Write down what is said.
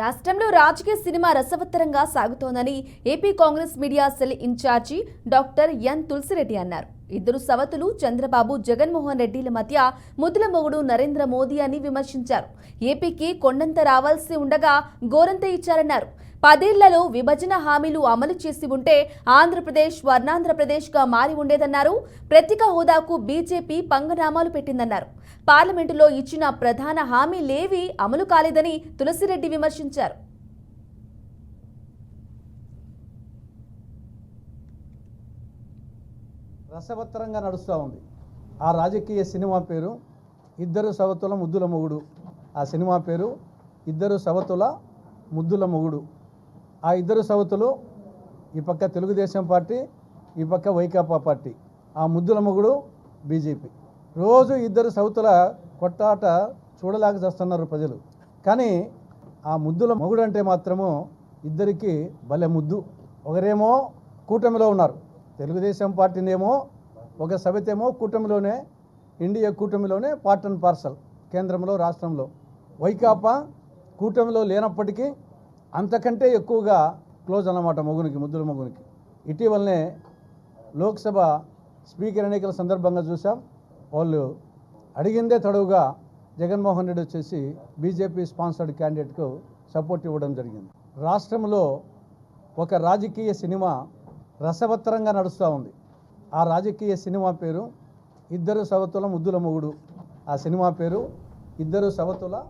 రాష్ట్రంలో రాజకీయ సినిమా రసవత్తరంగా సాగుతోందని AP Congress media cell incharge doctor N Tulasireddy అన్నారు. ఇద్దరు సవతులు చంద్రబాబు జగన్మోహన్ రెడ్డిల మధ్య ముద్దులమొగుడు నరేంద్ర మోదీ అని విమర్శించారు. ఏపీకి కొండంత రావాల్సి ఉండగా గోరంత ఇచ్చారన్నారు. పదేళ్ళలో విభజన హామీలు అమలు చేసి ఉంటే ఆంధ్రప్రదేశ్ వర్ణాంధ్రప్రదేశ్గా మారి ఉండేదన్నారు. ప్రత్యేక హోదాకు బీజేపీ పంగనామాలు పెట్టిందన్నారు. పార్లమెంటులో ఇచ్చిన ప్రధాన హామీలేవీ అమలు కాలేదని తులసిరెడ్డి విమర్శించారు. రసవత్తరంగా నడుస్తూ ఉంది. ఆ రాజకీయ సినిమా పేరు ఇద్దరు సవతుల ముద్దుల మొగుడు. ఆ సినిమా పేరు ఇద్దరు సవతుల ముద్దుల మొగుడు. ఆ ఇద్దరు సవతులు ఈ పక్క తెలుగుదేశం పార్టీ ఈ పక్క వైకాపా పార్టీ. ఆ ముద్దుల మొగుడు బీజేపీ. రోజు ఇద్దరు సవతుల కొట్టాట చూడలేక చేస్తున్నారు ప్రజలు. కానీ ఆ ముద్దుల మొగుడు అంటే మాత్రము ఇద్దరికి భలే ముద్దు. ఒకరేమో కూటమిలో ఉన్నారు. తెలుగుదేశం పార్టీనేమో ఒక సభ్యతేమో కూటమిలోనే ఇండియా కూటమిలోనే పార్ట్ అండ్ పార్సల్ కేంద్రంలో రాష్ట్రంలో. వైకాపా కూటమిలో లేనప్పటికీ అంతకంటే ఎక్కువగా క్లోజ్ అన్నమాట మొగునికి ముద్దుల మొగునికి. ఇటీవలనే లోక్సభ స్పీకర్ ఎన్నికల సందర్భంగా చూసాం వాళ్ళు అడిగిందే తడువుగా జగన్మోహన్ రెడ్డి వచ్చేసి బీజేపీ స్పాన్సర్డ్ క్యాండిడేట్కు సపోర్ట్ ఇవ్వడం జరిగింది. రాష్ట్రంలో ఒక రాజకీయ సినిమా రసవత్తరంగా నడుస్తూ ఉంది. ఆ రాజకీయ సినిమా పేరు ఇద్దరు సవతుల ముద్దుల మొగుడు. ఆ సినిమా పేరు ఇద్దరు సవతుల